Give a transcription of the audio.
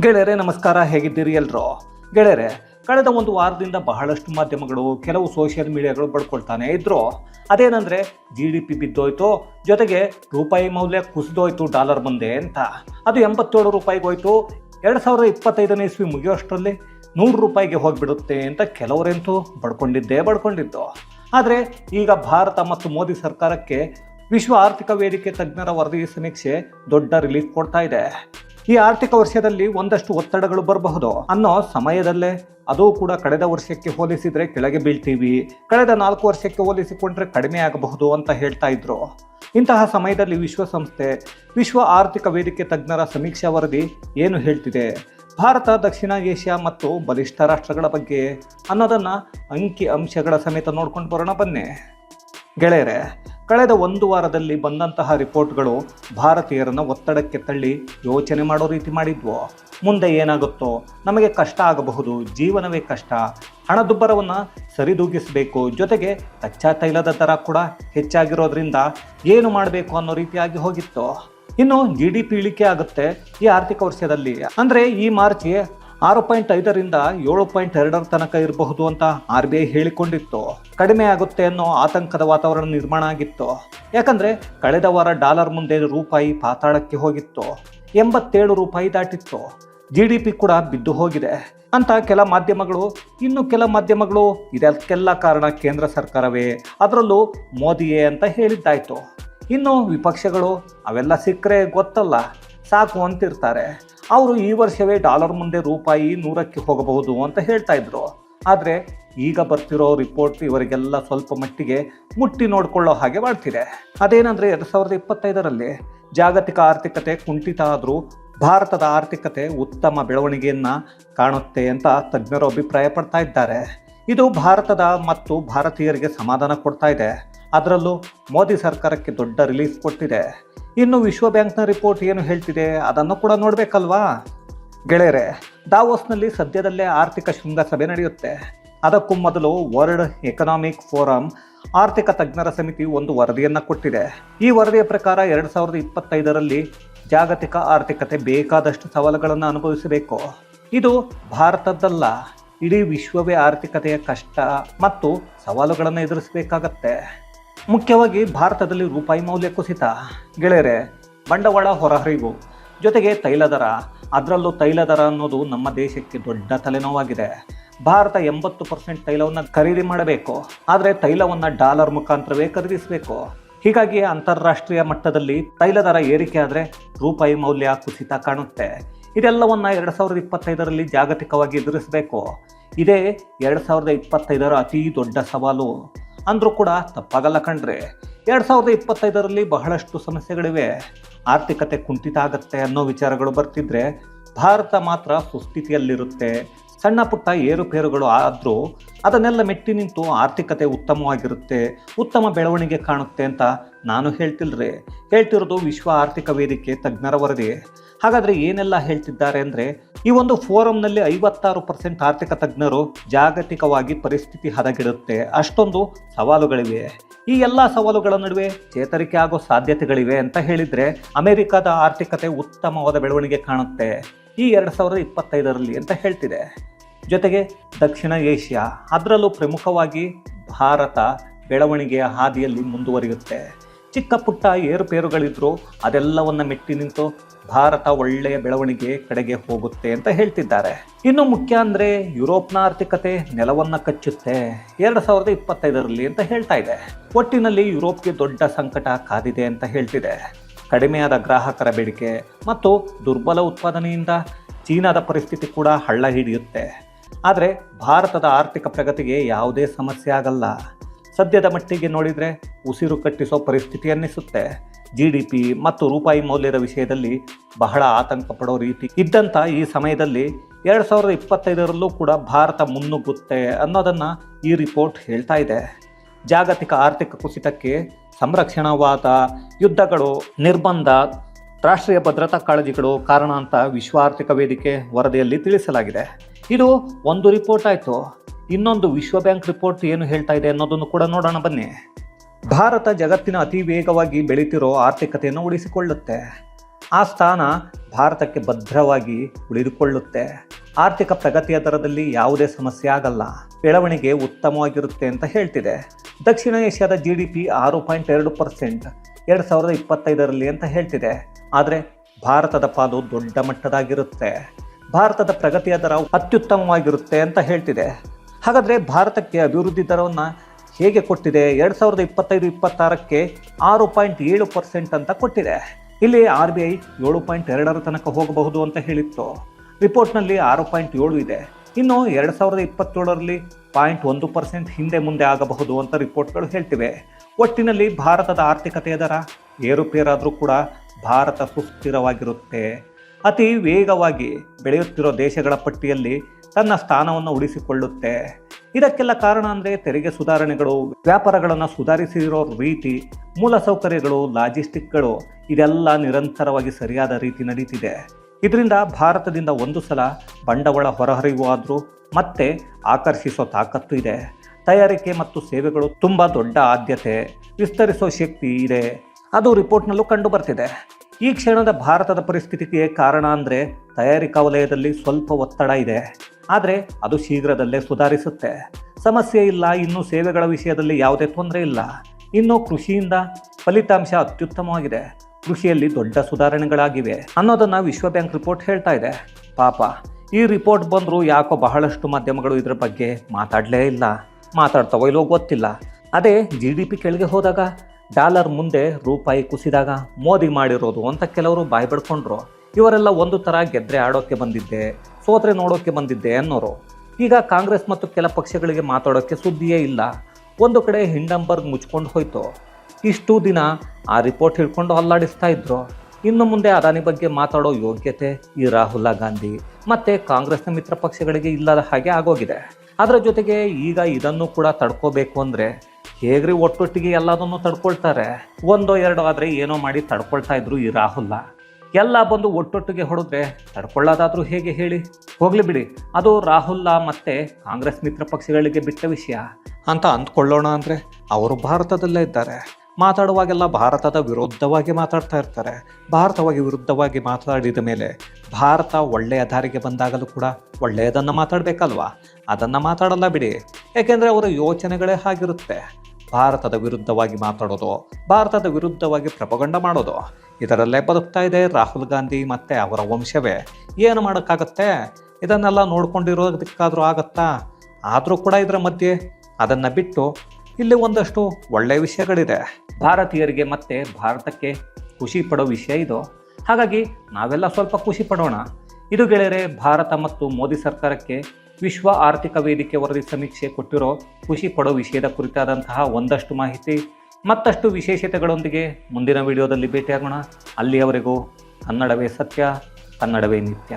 ಗೆಳೆಯರೆ, ನಮಸ್ಕಾರ. ಹೇಗಿದ್ದೀರಿ ಎಲ್ರು? ಗೆಳೆಯರೆ, ಕಳೆದ ಒಂದು ವಾರದಿಂದ ಬಹಳಷ್ಟು ಮಾಧ್ಯಮಗಳು, ಕೆಲವು ಸೋಷಿಯಲ್ ಮೀಡಿಯಾಗಳು ಬಡ್ಕೊಳ್ತಾನೆ ಇದ್ರು. ಅದೇನಂದ್ರೆ ಜಿ ಡಿ ಪಿ ಬಿದ್ದೋಯ್ತು, ಜೊತೆಗೆ ರೂಪಾಯಿ ಮೌಲ್ಯ ಕುಸಿದೋಯ್ತು ಡಾಲರ್ ಮುಂದೆ ಅಂತ. ಅದು ಎಂಬತ್ತೇಳು ರೂಪಾಯಿಗೆ ಹೋಯ್ತು. ಎರಡು ಸಾವಿರದ ಇಪ್ಪತ್ತೈದನೇ ಇಸ್ವಿ ಮುಗಿಯೋಷ್ಟರಲ್ಲಿ ನೂರು ರೂಪಾಯಿಗೆ ಹೋಗಿಬಿಡುತ್ತೆ ಅಂತ ಕೆಲವರೆಂತೂ ಬಡ್ಕೊಂಡಿದ್ದೇ ಬಡ್ಕೊಂಡಿದ್ದು. ಆದರೆ, ಈಗ ಭಾರತ ಮತ್ತು ಮೋದಿ ಸರ್ಕಾರಕ್ಕೆ ವಿಶ್ವ ಆರ್ಥಿಕ ವೇದಿಕೆ ತಜ್ಞರ ವರದಿ ಸಮೀಕ್ಷೆ ದೊಡ್ಡ ರಿಲೀಫ್ ಕೊಡ್ತಾ ಇದೆ. ಈ ಆರ್ಥಿಕ ವರ್ಷದಲ್ಲಿ ಒಂದಷ್ಟು ಒತ್ತಡಗಳು ಬರಬಹುದು. ಅನ್ನೋ ಸಮಯದಲ್ಲೇ ಅದು ಕೂಡ ಕಳೆದ ವರ್ಷಕ್ಕೆ ಹೋಲಿಸಿದರೆ ಕೆಳಗೆ ಬೀಳ್ತೀವಿ. ಕಳೆದ ನಾಲ್ಕು ವರ್ಷಕ್ಕೆ ಹೋಲಿಸಿಕೊಂಡ್ರೆ ಕಡಿಮೆ ಆಗಬಹುದು ಅಂತ ಹೇಳ್ತಾ ಇದ್ರು. ಇಂತಹ ಸಮಯದಲ್ಲಿ ವಿಶ್ವಸಂಸ್ಥೆ, ವಿಶ್ವ ಆರ್ಥಿಕ ವೇದಿಕೆ ತಜ್ಞರ ಸಮೀಕ್ಷಾ ವರದಿ ಏನು ಹೇಳ್ತಿದೆ? ಭಾರತ, ದಕ್ಷಿಣ ಏಷ್ಯಾ ಮತ್ತು ಬಲಿಷ್ಠ ರಾಷ್ಟ್ರಗಳ ಬಗ್ಗೆ ಅನ್ನೋದನ್ನ ಅಂಕಿ ಅಂಶಗಳ ಸಮೇತ ನೋಡ್ಕೊಂಡು ಬರೋಣ ಬನ್ನಿ. ಗೆಳೆಯರೆ ಕಳೆದ ಒಂದು ವಾರದಲ್ಲಿ ಬಂದಂತಹ ರಿಪೋರ್ಟ್ಗಳು ಭಾರತೀಯರನ್ನು ಒತ್ತಡಕ್ಕೆ ತಳ್ಳಿ ಯೋಚನೆ ಮಾಡೋ ರೀತಿ ಮಾಡಿದ್ವು. ಮುಂದೆ ಏನಾಗುತ್ತೋ ನಮಗೆ ಕಷ್ಟ ಆಗಬಹುದು, ಜೀವನವೇ ಕಷ್ಟ. ಹಣದುಬ್ಬರವನ್ನು ಸರಿದೂಗಿಸಬೇಕು, ಜೊತೆಗೆ ಕಚ್ಚಾ ತೈಲದ ದರ ಕೂಡ ಹೆಚ್ಚಾಗಿರೋದ್ರಿಂದ ಏನು ಮಾಡಬೇಕು ಅನ್ನೋ ರೀತಿಯಾಗಿ ಹೋಗಿತ್ತು. ಇನ್ನು ಜಿ ಡಿ ಪಿ ಇಳಿಕೆ ಆಗುತ್ತೆ ಈ ಆರ್ಥಿಕ ವರ್ಷದಲ್ಲಿ. ಅಂದರೆ ಈ ಮಾರ್ಚ್ ಆರು ಪಾಯಿಂಟ್ ಐದರಿಂದ ಏಳು ಪಾಯಿಂಟ್ ಎರಡರ ತನಕ ಇರಬಹುದು ಅಂತ ಆರ್ ಬಿ ಐ ಹೇಳಿಕೊಂಡಿತ್ತು. ಕಡಿಮೆ ಆಗುತ್ತೆ ಅನ್ನೋ ಆತಂಕದ ವಾತಾವರಣ ನಿರ್ಮಾಣ ಆಗಿತ್ತು. ಯಾಕಂದ್ರೆ ಕಳೆದ ವಾರ ಡಾಲರ್ ಮುಂದೆ ರೂಪಾಯಿ ಪಾತಾಳಕ್ಕೆ ಹೋಗಿತ್ತು. ಎಂಬತ್ತೇಳು ರೂಪಾಯಿ ದಾಟಿತ್ತು. ಜಿ ಡಿ ಪಿ ಕೂಡ ಬಿದ್ದು ಹೋಗಿದೆ. ಅಂತ ಕೆಲ ಮಾಧ್ಯಮಗಳು, ಇನ್ನು ಕೆಲ ಮಾಧ್ಯಮಗಳು ಇದಕ್ಕೆಲ್ಲ ಕಾರಣ ಕೇಂದ್ರ ಸರ್ಕಾರವೇ. ಅದರಲ್ಲೂ ಮೋದಿಯೇ ಅಂತ ಹೇಳಿದ್ದಾಯ್ತು. ಇನ್ನು ವಿಪಕ್ಷಗಳು, ಅವೆಲ್ಲ ಸಿಕ್ಕರೆ ಗೊತ್ತಲ್ಲ. ಸಾಕು ಅಂತಿರ್ತಾರೆ. ಅವರು ಈ ವರ್ಷವೇ ಡಾಲರ್ ಮುಂದೆ ರೂಪಾಯಿ ನೂರಕ್ಕೆ ಹೋಗಬಹುದು ಅಂತ ಹೇಳ್ತಾ ಇದ್ರು. ಆದರೆ ಈಗ ಬರ್ತಿರೋ ರಿಪೋರ್ಟ್ ಇವರಿಗೆಲ್ಲ ಸ್ವಲ್ಪ ಮಟ್ಟಿಗೆ ಮುಟ್ಟಿ ನೋಡಿಕೊಳ್ಳೋ ಹಾಗೆ ಮಾಡ್ತಿದೆ. ಅದೇನಂದ್ರೆ ಎರಡು ಸಾವಿರದ ಇಪ್ಪತ್ತೈದರಲ್ಲಿ ಜಾಗತಿಕ ಆರ್ಥಿಕತೆ ಕುಂಠಿತ ಆದರೂ ಭಾರತದ ಆರ್ಥಿಕತೆ ಉತ್ತಮ ಬೆಳವಣಿಗೆಯನ್ನ ಕಾಣುತ್ತೆ ಅಂತ ತಜ್ಞರು ಅಭಿಪ್ರಾಯ ಪಡ್ತಾ ಇದ್ದಾರೆ. ಇದು ಭಾರತದ ಮತ್ತು ಭಾರತೀಯರಿಗೆ ಸಮಾಧಾನ ಕೊಡ್ತಾ ಇದೆ. ಅದರಲ್ಲೂ ಮೋದಿ ಸರ್ಕಾರಕ್ಕೆ ದೊಡ್ಡ ರಿಲೀಫ್ ಕೊಟ್ಟಿದೆ. ಇನ್ನು ವಿಶ್ವ ಬ್ಯಾಂಕ್ನ ರಿಪೋರ್ಟ್ ಏನು ಹೇಳ್ತಿದೆ ಅದನ್ನು ಕೂಡ ನೋಡಬೇಕಲ್ವಾ? ಗೆಳೆಯರೆ, ದಾವೋಸ್ನಲ್ಲಿ ಸದ್ಯದಲ್ಲೇ ಆರ್ಥಿಕ ಶೃಂಗಸಭೆ ನಡೆಯುತ್ತೆ. ಅದಕ್ಕೂ ಮೊದಲು ವರ್ಲ್ಡ್ ಎಕನಾಮಿಕ್ ಫೋರಂ, ಆರ್ಥಿಕ ತಜ್ಞರ ಸಮಿತಿ ಒಂದು ವರದಿಯನ್ನು ಕೊಟ್ಟಿದೆ. ಈ ವರದಿಯ ಪ್ರಕಾರ ಎರಡು ಸಾವಿರದ ಇಪ್ಪತ್ತೈದರಲ್ಲಿ ಜಾಗತಿಕ ಆರ್ಥಿಕತೆ ಬೇಕಾದಷ್ಟು ಸವಾಲುಗಳನ್ನು ಅನುಭವಿಸಬೇಕು. ಇದು ಭಾರತದ್ದಲ್ಲ, ಇಡೀ ವಿಶ್ವವೇ ಆರ್ಥಿಕತೆಯ ಕಷ್ಟ ಮತ್ತು ಸವಾಲುಗಳನ್ನು ಎದುರಿಸಬೇಕಾಗತ್ತೆ. ಮುಖ್ಯವಾಗಿ ಭಾರತದಲ್ಲಿ ರೂಪಾಯಿ ಮೌಲ್ಯ ಕುಸಿತ. ಗೆಳೆಯರೆ, ಬಂಡವಾಳ ಹೊರಹರಿವು. ಜೊತೆಗೆ ತೈಲ ದರ. ಅದರಲ್ಲೂ ತೈಲ ದರ ಅನ್ನೋದು ನಮ್ಮ ದೇಶಕ್ಕೆ ದೊಡ್ಡ ತಲೆನೋವಾಗಿದೆ. ಭಾರತ ಎಂಬತ್ತು ಪರ್ಸೆಂಟ್ ತೈಲವನ್ನು ಖರೀದಿ ಮಾಡಬೇಕು. ಆದರೆ ತೈಲವನ್ನು ಡಾಲರ್ ಮುಖಾಂತರವೇ ಖರೀದಿಸಬೇಕು. ಹೀಗಾಗಿ ಅಂತಾರಾಷ್ಟ್ರೀಯ ಮಟ್ಟದಲ್ಲಿ ತೈಲ ದರ ಏರಿಕೆ ಆದರೆ ರೂಪಾಯಿ ಮೌಲ್ಯ ಕುಸಿತ ಕಾಣುತ್ತೆ. ಇದೆಲ್ಲವನ್ನ ಎರಡು ಸಾವಿರದ ಇಪ್ಪತ್ತೈದರಲ್ಲಿ ಜಾಗತಿಕವಾಗಿ ಎದುರಿಸಬೇಕು. ಇದೇ ಎರಡು ಸಾವಿರದ ಇಪ್ಪತ್ತೈದರ ಅತಿ ದೊಡ್ಡ ಸವಾಲು. ಅಂದರೂ ಕೂಡ ತಪ್ಪಾಗಲ್ಲ ಕಣ್ರೆ. ಎರಡು ಸಾವಿರದ ಇಪ್ಪತ್ತೈದರಲ್ಲಿ ಬಹಳಷ್ಟು ಸಮಸ್ಯೆಗಳಿವೆ. ಆರ್ಥಿಕತೆ ಕುಂಠಿತ ಆಗತ್ತೆ ಅನ್ನೋ ವಿಚಾರಗಳು ಬರ್ತಿದ್ರೆ ಭಾರತ ಮಾತ್ರ ಸುಸ್ಥಿತಿಯಲ್ಲಿರುತ್ತೆ. ಸಣ್ಣ ಪುಟ್ಟ ಏರುಪೇರುಗಳು ಆದರೂ ಅದನ್ನೆಲ್ಲ ಮೆಟ್ಟಿ ನಿಂತು ಆರ್ಥಿಕತೆ ಉತ್ತಮವಾಗಿರುತ್ತೆ, ಉತ್ತಮ ಬೆಳವಣಿಗೆ ಕಾಣುತ್ತೆ ಅಂತ ನಾನು ಹೇಳ್ತಿಲ್ರಿ. ಹೇಳ್ತಿರೋದು ವಿಶ್ವ ಆರ್ಥಿಕ ವೇದಿಕೆ ತಜ್ಞರ ವರದಿ. ಹಾಗಾದರೆ ಏನೆಲ್ಲ ಹೇಳ್ತಿದ್ದಾರೆ ಅಂದರೆ ಈ ಒಂದು ಫೋರಂನಲ್ಲಿ ಐವತ್ತಾರು ಪರ್ಸೆಂಟ್ ಆರ್ಥಿಕ ತಜ್ಞರು ಜಾಗತಿಕವಾಗಿ ಪರಿಸ್ಥಿತಿ ಹದಗೆಡುತ್ತೆ. ಅಷ್ಟೊಂದು ಸವಾಲುಗಳಿವೆ. ಈ ಎಲ್ಲ ಸವಾಲುಗಳ ನಡುವೆ ಚೇತರಿಕೆ ಆಗೋ ಸಾಧ್ಯತೆಗಳಿವೆ ಅಂತ ಹೇಳಿದರೆ ಅಮೆರಿಕದ ಆರ್ಥಿಕತೆ ಉತ್ತಮವಾದ ಬೆಳವಣಿಗೆ ಕಾಣುತ್ತೆ. ಈ ಎರಡು ಸಾವಿರದ ಇಪ್ಪತ್ತೈದರಲ್ಲಿ ಅಂತ ಹೇಳ್ತಿದೆ. ಜೊತೆಗೆ ದಕ್ಷಿಣ ಏಷ್ಯಾ ಅದರಲ್ಲೂ ಪ್ರಮುಖವಾಗಿ ಭಾರತ ಬೆಳವಣಿಗೆಯ ಹಾದಿಯಲ್ಲಿ ಮುಂದುವರಿಯುತ್ತೆ. ಚಿಕ್ಕ ಪುಟ್ಟ ಏರುಪೇರುಗಳಿದ್ರು ಅದೆಲ್ಲವನ್ನ ಮೆಟ್ಟಿ ನಿಂತು ಭಾರತ ಒಳ್ಳೆಯ ಬೆಳವಣಿಗೆ ಕಡೆಗೆ ಹೋಗುತ್ತೆ ಅಂತ ಹೇಳ್ತಿದ್ದಾರೆ. ಇನ್ನು ಮುಖ್ಯ ಅಂದರೆ ಯುರೋಪ್ನ ಆರ್ಥಿಕತೆ ನೆಲವನ್ನ ಕಚ್ಚುತ್ತೆ. ಎರಡು ಸಾವಿರದ ಇಪ್ಪತ್ತೈದರಲ್ಲಿ ಅಂತ ಹೇಳ್ತಾ ಇದೆ. ಒಟ್ಟಿನಲ್ಲಿ ಯುರೋಪ್ಗೆ ದೊಡ್ಡ ಸಂಕಟ ಕಾದಿದೆ ಅಂತ ಹೇಳ್ತಿದೆ. ಕಡಿಮೆಯಾದ ಗ್ರಾಹಕರ ಬೇಡಿಕೆ ಮತ್ತು ದುರ್ಬಲ ಉತ್ಪಾದನೆಯಿಂದ ಚೀನಾದ ಪರಿಸ್ಥಿತಿ ಕೂಡ ಹಳ್ಳ ಹಿಡಿಯುತ್ತೆ. ಆದರೆ ಭಾರತದ ಆರ್ಥಿಕ ಪ್ರಗತಿಗೆ ಯಾವುದೇ ಸಮಸ್ಯೆ ಆಗಲ್ಲ. ಸದ್ಯದ ಮಟ್ಟಿಗೆ ನೋಡಿದರೆ ಉಸಿರು ಕಟ್ಟಿಸೋ ಪರಿಸ್ಥಿತಿ ಅನ್ನಿಸುತ್ತೆ. ಜಿ ಡಿ ಪಿ ಮತ್ತು ರೂಪಾಯಿ ಮೌಲ್ಯದ ವಿಷಯದಲ್ಲಿ ಬಹಳ ಆತಂಕ ಪಡೋ ರೀತಿ. ಇದ್ದಂಥ ಈ ಸಮಯದಲ್ಲಿ ಎರಡು ಸಾವಿರದ ಇಪ್ಪತ್ತೈದರಲ್ಲೂ ಕೂಡ ಭಾರತ ಮುನ್ನುಗ್ಗುತ್ತೆ ಅನ್ನೋದನ್ನು ಈ ರಿಪೋರ್ಟ್ ಹೇಳ್ತಾ ಇದೆ. ಜಾಗತಿಕ ಆರ್ಥಿಕ ಕುಸಿತಕ್ಕೆ ಸಂರಕ್ಷಣಾವಾದ ಯುದ್ಧಗಳು, ನಿರ್ಬಂಧ, ರಾಷ್ಟ್ರೀಯ ಭದ್ರತಾ ಕಾಳಜಿಗಳು ಕಾರಣ ಅಂತ ವಿಶ್ವ ಆರ್ಥಿಕ ವೇದಿಕೆ ವರದಿಯಲ್ಲಿ ತಿಳಿಸಲಾಗಿದೆ. ಇದು ಒಂದು ರಿಪೋರ್ಟ್ ಆಯಿತು. ಇನ್ನೊಂದು ವಿಶ್ವ ಬ್ಯಾಂಕ್ ರಿಪೋರ್ಟ್ ಏನು ಹೇಳ್ತಾ ಇದೆ ಅನ್ನೋದನ್ನು ಕೂಡ ನೋಡೋಣ ಬನ್ನಿ. ಭಾರತ ಜಗತ್ತಿನ ಅತಿ ವೇಗವಾಗಿ ಬೆಳೀತಿರೋ ಆರ್ಥಿಕತೆಯನ್ನು ಉಳಿಸಿಕೊಳ್ಳುತ್ತೆ. ಆ ಸ್ಥಾನ ಭಾರತಕ್ಕೆ ಭದ್ರವಾಗಿ ಉಳಿದುಕೊಳ್ಳುತ್ತೆ. ಆರ್ಥಿಕ ಪ್ರಗತಿಯ ದರದಲ್ಲಿ ಯಾವುದೇ ಸಮಸ್ಯೆ ಆಗಲ್ಲ. ಬೆಳವಣಿಗೆ ಉತ್ತಮವಾಗಿರುತ್ತೆ ಅಂತ ಹೇಳ್ತಿದೆ. ದಕ್ಷಿಣ ಏಷ್ಯಾದ ಜಿ ಡಿ ಪಿ ಆರು ಪಾಯಿಂಟ್ ಎರಡು ಪರ್ಸೆಂಟ್, ಎರಡು ಸಾವಿರದ ಇಪ್ಪತ್ತೈದರಲ್ಲಿ ಅಂತ ಹೇಳ್ತಿದೆ. ಆದರೆ ಭಾರತದ ಪಾಲು ದೊಡ್ಡ ಮಟ್ಟದಾಗಿರುತ್ತೆ. ಭಾರತದ ಪ್ರಗತಿಯ ದರ ಅತ್ಯುತ್ತಮವಾಗಿರುತ್ತೆ ಅಂತ ಹೇಳ್ತಿದೆ. ಹಾಗಾದರೆ ಭಾರತಕ್ಕೆ ಅಭಿವೃದ್ಧಿ ದರವನ್ನು ಹೇಗೆ ಕೊಟ್ಟಿದೆ? ಎರಡು ಸಾವಿರದ ಇಪ್ಪತ್ತೈದು, ಇಪ್ಪತ್ತಾರಕ್ಕೆ ಆರು ಪಾಯಿಂಟ್ ಏಳು ಪರ್ಸೆಂಟ್ ಅಂತ ಕೊಟ್ಟಿದೆ. ಇಲ್ಲಿ ಆರ್ ಬಿ ಐ ಏಳು ಪಾಯಿಂಟ್ ಎರಡರ ತನಕ ಹೋಗಬಹುದು ಅಂತ ಹೇಳಿತ್ತು. ರಿಪೋರ್ಟ್ನಲ್ಲಿ ಆರು ಪಾಯಿಂಟ್ ಏಳು ಇದೆ. ಇನ್ನು ಎರಡು ಸಾವಿರದ ಇಪ್ಪತ್ತೇಳರಲ್ಲಿ ಪಾಯಿಂಟ್ ಒಂದು ಪರ್ಸೆಂಟ್ ಹಿಂದೆ ಮುಂದೆ ಆಗಬಹುದು ಅಂತ ರಿಪೋರ್ಟ್ಗಳು ಹೇಳ್ತಿವೆ. ಒಟ್ಟಿನಲ್ಲಿ ಭಾರತದ ಆರ್ಥಿಕತೆಯ ದರ ಏರುಪೇರಾದರೂ ಕೂಡ ಭಾರತ ಸುಸ್ಥಿರವಾಗಿರುತ್ತೆ. ಅತಿ ವೇಗವಾಗಿ ಬೆಳೆಯುತ್ತಿರೋ ದೇಶಗಳ ಪಟ್ಟಿಯಲ್ಲಿ ತನ್ನ ಸ್ಥಾನವನ್ನು ಉಳಿಸಿಕೊಳ್ಳುತ್ತೆ. ಇದಕ್ಕೆಲ್ಲ ಕಾರಣ ಅಂದರೆ ತೆರಿಗೆ ಸುಧಾರಣೆಗಳು, ವ್ಯಾಪಾರಗಳನ್ನು ಸುಧಾರಿಸಿರೋ ರೀತಿ ಮೂಲಸೌಕರ್ಯಗಳು ಲಾಜಿಸ್ಟಿಕ್ಗಳು, ಇದೆಲ್ಲ ನಿರಂತರವಾಗಿ ಸರಿಯಾದ ರೀತಿ ನಡೀತಿದೆ. ಇದರಿಂದ ಭಾರತದಿಂದ ಒಂದು ಸಲ ಬಂಡವಾಳ ಹೊರಹರಿವು ಆದರೂ ಮತ್ತೆ ಆಕರ್ಷಿಸೋ ತಾಕತ್ತು ಇದೆ. ತಯಾರಿಕೆ ಮತ್ತು ಸೇವೆಗಳು ತುಂಬ ದೊಡ್ಡ ಆದ್ಯತೆ, ವಿಸ್ತರಿಸೋ ಶಕ್ತಿ ಇದೆ. ಅದು ರಿಪೋರ್ಟ್ನಲ್ಲೂ ಕಂಡು ಬರ್ತಿದೆ. ಈ ಕ್ಷಣದ ಭಾರತದ ಪರಿಸ್ಥಿತಿಗೆ ಕಾರಣ ಅಂದರೆ ತಯಾರಿಕಾ ವಲಯದಲ್ಲಿ ಸ್ವಲ್ಪ ಒತ್ತಡ ಇದೆ. ಆದರೆ ಅದು ಶೀಘ್ರದಲ್ಲೇ ಸುಧಾರಿಸುತ್ತೆ. ಸಮಸ್ಯೆ ಇಲ್ಲ, ಇನ್ನು ಸೇವೆಗಳ ವಿಷಯದಲ್ಲಿ ಯಾವುದೇ ತೊಂದರೆ ಇಲ್ಲ. ಇನ್ನು ಕೃಷಿಯಿಂದ ಫಲಿತಾಂಶ ಅತ್ಯುತ್ತಮವಾಗಿದೆ. ಕೃಷಿಯಲ್ಲಿ ದೊಡ್ಡ ಸುಧಾರಣೆಗಳಾಗಿವೆ. ಅನ್ನೋದನ್ನು ವಿಶ್ವ ಬ್ಯಾಂಕ್ ರಿಪೋರ್ಟ್ ಹೇಳ್ತಾ ಇದೆ. ಪಾಪ, ಈ ರಿಪೋರ್ಟ್ ಬಂದರೂ ಯಾಕೋ ಬಹಳಷ್ಟು ಮಾಧ್ಯಮಗಳು ಇದರ ಬಗ್ಗೆ ಮಾತಾಡಲೇ ಇಲ್ಲ. ಮಾತಾಡ್ತಾವೋ ಇಲ್ಲೋ ಗೊತ್ತಿಲ್ಲ. ಅದೇ ಜಿ ಡಿ ಪಿ ಕೆಳಗೆ ಹೋದಾಗ ಡಾಲರ್ ಮುಂದೆ ರೂಪಾಯಿ ಕುಸಿದಾಗ ಮೋದಿ ಮಾಡಿರೋದು ಅಂತ ಕೆಲವರು ಬಾಯ್ ಬಿಡ್ಕೊಂಡ್ರು ಇವರೆಲ್ಲ ಒಂದು ಥರ ಗೆದ್ರೆ ಆಡೋಕ್ಕೆ ಬಂದಿದ್ದೆ, ಸೋತ್ರೆ ನೋಡೋಕ್ಕೆ ಬಂದಿದ್ದೆ ಅನ್ನೋರು. ಈಗ ಕಾಂಗ್ರೆಸ್ ಮತ್ತು ಕೆಲ ಪಕ್ಷಗಳಿಗೆ ಮಾತಾಡೋಕ್ಕೆ ಸುದ್ದಿಯೇ ಇಲ್ಲ. ಒಂದು ಕಡೆ ಹಿಂಡಂಬರ್ಗ್ ಮುಚ್ಕೊಂಡು ಹೋಯ್ತು. ಇಷ್ಟು ದಿನ ಆ ರಿಪೋರ್ಟ್ ಹಿಡ್ಕೊಂಡು ಅಲ್ಲಾಡಿಸ್ತಾ ಇದ್ರು. ಇನ್ನು ಮುಂದೆ ಅದಾನಿ ಬಗ್ಗೆ ಮಾತಾಡೋ ಯೋಗ್ಯತೆ ಈ ರಾಹುಲ್ ಗಾಂಧಿ. ಮತ್ತೆ ಕಾಂಗ್ರೆಸ್ನ ಮಿತ್ರ ಪಕ್ಷಗಳಿಗೆ ಇಲ್ಲದ ಹಾಗೆ ಆಗೋಗಿದೆ. ಅದರ ಜೊತೆಗೆ ಈಗ ಇದನ್ನು ಕೂಡ ತಡ್ಕೋಬೇಕು ಅಂದರೆ ಹೇಗ್ರಿ ಒಟ್ಟೊಟ್ಟಿಗೆ ಎಲ್ಲದನ್ನು ತಡ್ಕೊಳ್ತಾರೆ? ಒಂದೋ ಎರಡೋ ಆದರೆ ಏನೋ ಮಾಡಿ ತಡ್ಕೊಳ್ತಾ ಇದ್ರು ಈ ರಾಹುಲ್ಲ ಎಲ್ಲ ಬಂದು ಒಟ್ಟೊಟ್ಟಿಗೆ ಹೊಡೆದ್ರೆ ತಡ್ಕೊಳ್ಳೋದಾದರೂ ಹೇಗೆ ಹೇಳಿ? ಹೋಗ್ಲಿ ಬಿಡಿ, ಅದು ರಾಹುಲ್ಲ ಮತ್ತೆ ಕಾಂಗ್ರೆಸ್ ಮಿತ್ರ ಪಕ್ಷಗಳಿಗೆ ಬಿಟ್ಟ ವಿಷಯ. ಅಂತ ಅಂದ್ಕೊಳ್ಳೋಣ ಅಂದರೆ ಅವರು ಭಾರತದಲ್ಲೇ ಇದ್ದಾರೆ. ಮಾತಾಡುವಾಗೆಲ್ಲ ಭಾರತದ ವಿರುದ್ಧವಾಗಿ ಮಾತಾಡ್ತಾ ಇರ್ತಾರೆ. ಭಾರತವಾಗಿ ವಿರುದ್ಧವಾಗಿ ಮಾತಾಡಿದ ಮೇಲೆ ಭಾರತ ಒಳ್ಳೆಯ ದಾರಿಗೆ ಬಂದಾಗಲೂ ಕೂಡ ಒಳ್ಳೆಯದನ್ನು ಮಾತಾಡಬೇಕಲ್ವಾ? ಅದನ್ನು ಮಾತಾಡಲ್ಲ ಬಿಡಿ. ಯಾಕೆಂದರೆ ಅವರ ಯೋಚನೆಗಳೇ ಹಾಗಿರುತ್ತೆ. ಭಾರತದ ವಿರುದ್ಧವಾಗಿ ಮಾತಾಡೋದು, ಭಾರತದ ವಿರುದ್ಧವಾಗಿ ಪ್ರಪಗಂಡ ಮಾಡೋದು. ಇದರಲ್ಲೇ ಬದುಕ್ತಾ ಇದೆ ರಾಹುಲ್ ಗಾಂಧಿ ಮತ್ತು ಅವರ ವಂಶವೇ. ಏನು ಮಾಡೋಕ್ಕಾಗತ್ತೆ? ಇದನ್ನೆಲ್ಲ ನೋಡ್ಕೊಂಡಿರೋದಕ್ಕಾದರೂ ಆಗತ್ತಾ? ಆದರೂ ಕೂಡ ಇದರ ಮಧ್ಯೆ ಅದನ್ನು ಬಿಟ್ಟು ಇಲ್ಲಿ ಒಂದಷ್ಟು ಒಳ್ಳೆಯ ವಿಷಯಗಳಿದೆ. ಭಾರತೀಯರಿಗೆ ಮತ್ತೆ ಭಾರತಕ್ಕೆ ಖುಷಿ ಪಡೋ ವಿಷಯ ಇದು. ಹಾಗಾಗಿ ನಾವೆಲ್ಲ ಸ್ವಲ್ಪ ಖುಷಿ ಪಡೋಣ. ಇದು ಗೆಳೆಯರೆ, ಭಾರತ ಮತ್ತು ಮೋದಿ ಸರ್ಕಾರಕ್ಕೆ ವಿಶ್ವ ಆರ್ಥಿಕ ವೇದಿಕೆ ವರದಿ ಸಮೀಕ್ಷೆ ಕೊಟ್ಟಿರೋ ಖುಷಿ ಪಡೋ ವಿಷಯದ ಕುರಿತಾದಂತಹ ಒಂದಷ್ಟು ಮಾಹಿತಿ, ಮತ್ತಷ್ಟು ವಿಶೇಷತೆಗಳೊಂದಿಗೆ ಮುಂದಿನ ವಿಡಿಯೋದಲ್ಲಿ ಭೇಟಿಯಾಗೋಣ. ಅಲ್ಲಿಯವರೆಗೂ ಕನ್ನಡವೇ ಸತ್ಯ, ಕನ್ನಡವೇ ನಿತ್ಯ.